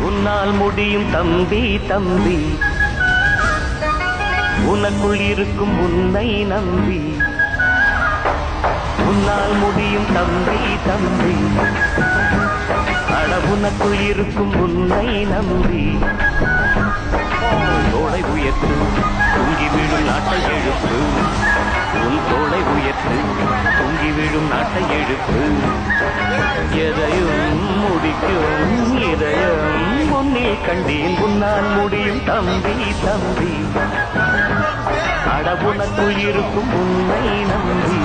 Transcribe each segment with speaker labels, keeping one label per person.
Speaker 1: உன்னால் முடியும் தம்பி தம்பி. உனக்குள் இருக்கும் உன்னை நம்பி. உன்னால் முடியும் தம்பி தம்பி. அட உனக்குள் இருக்கும் உன்னை நம்பி. தோளை உயர்த்து தூங்கி விழும் நாட்டை எழுப்பு உன் தோளை உயர்த்து தூங்கி விழும் நாட்டை எழுப்பு எதையும் முடிக்கும் இதயம் முன்னில் கண்டேன் உன்னால் முடியும் தம்பி தம்பி. அட இருக்கும் உன்னை நம்பி.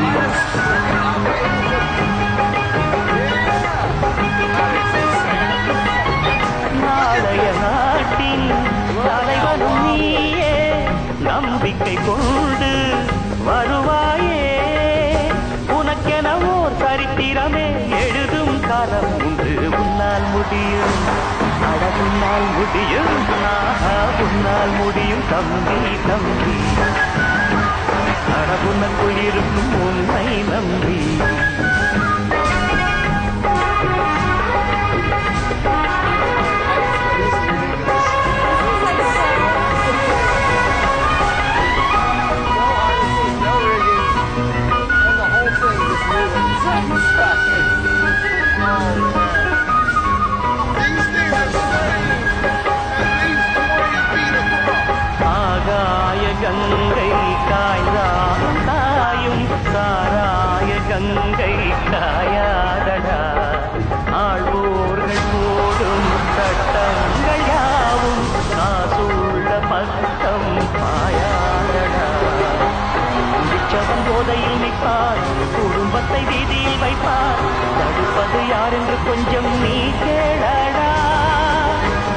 Speaker 1: நாளைய நாட்டில் தலைவனும் நீயே நம்பிக்கை கொண்டு வருவாயே. உனக்கென ஓர் சரித்திரமே எழுதும் காலம் உண்டு. உன்னால் முடியும் முடியும் ஆஹா உன்னால் முடியும் தம்பி தம்பி அட உனக்குள் இருக்கும் உன்னை நம்பி ஆகாய கங்கை காய்ந்தாலும் தாயும் சாராய கங்கை காயாதடா. ஆழ்வோர்கள் போடும் சட்டங்கள் யாவும். காசுள்ள பக்கம் பாயாதடா குடிச்சவன் போதையில் நிற்பார். குடும்பத்தை வீதியில் வைப்பார். தடுப்பது யார் என்று கொஞ்சம் நீ கேளடா.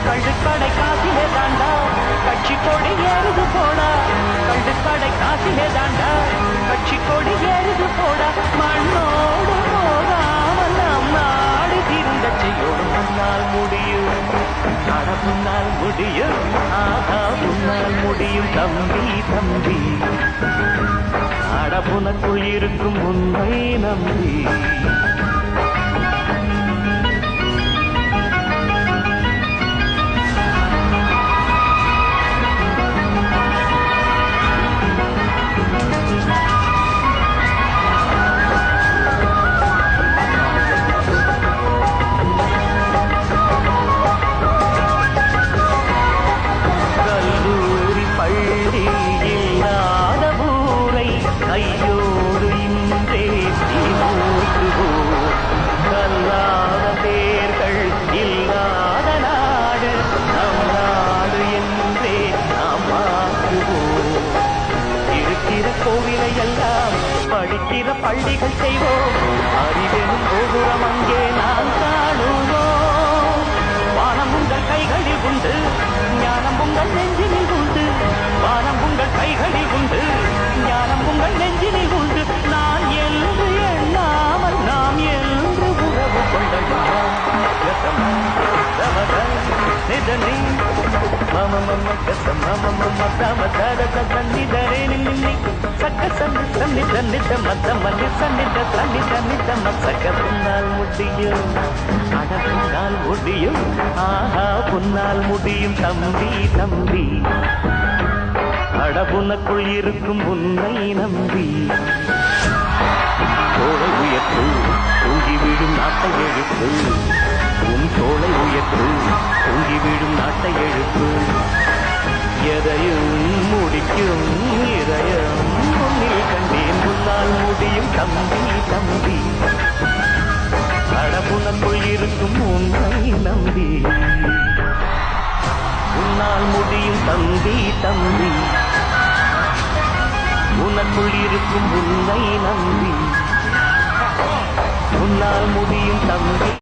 Speaker 1: கழுக்கடை காசிலே தாண்டா. கட்சி கொடி ஏறுது போடா கள்ளுக்கடை காசிலே தாண்டா. கட்சி கொடி ஏறுது போடா மண்ணோடு போகாமல் நம் நாடு தீர்ந்த செய்யோடு முன்னால் முடியும். அட முன்னால் முடியும். ஆஹா முன்னால் முடியும் தம்பி தம்பி. அடப்புனக்குள் இருக்கும் உண்மை நம்பி. எல்லாம் படிக்கிற பள்ளிகள் செய்வோம். அறிவெனும் கோபுரம் அங்கே நாம் காணுவோம். வானம் உங்கள் கைகளில் உண்டு ஞானம் உங்கள் நெஞ்சினில் உண்டு. வானம் உங்கள் கைகளில் உண்டு ஞானம் உங்கள் நெஞ்சினில் உண்டு. நான் என்று எண்ணாமல் நாம் என்று உறவு கொண்டோம் நிதனி மம மம கசம் மம மம தம தர தன்னிதரே நின்னி சக்க சன்னி சன்னி தன்னித மத்த மல்லி சன்னித சன்னித நித மசக்க புன்னால் முடியும் அட புன்னால் முடியும் ஆஹா புன்னால் முடியும் தம்பி தம்பி அடபுனக்குள் இருக்கும் உன்னை நம்பி உயர்த்து தூங்கிவிடும் நாட்டை எழுத்து உன் தோலை உயர்த்து தூங்கி விழும் நாட்டை எழுப்பு எதையும் முடிக்கும் இதயம் முன்னில் கண்டேன். முன்னால் முடியும் தம்பி தம்பி. அடபுனக்குள் இருக்கும் உன்னை நம்பி. உன்னால் முடியும் தம்பி தம்பி. உனக்குள் இருக்கும் உன்னை நம்பி. உன்னால் முடியும் தம்பி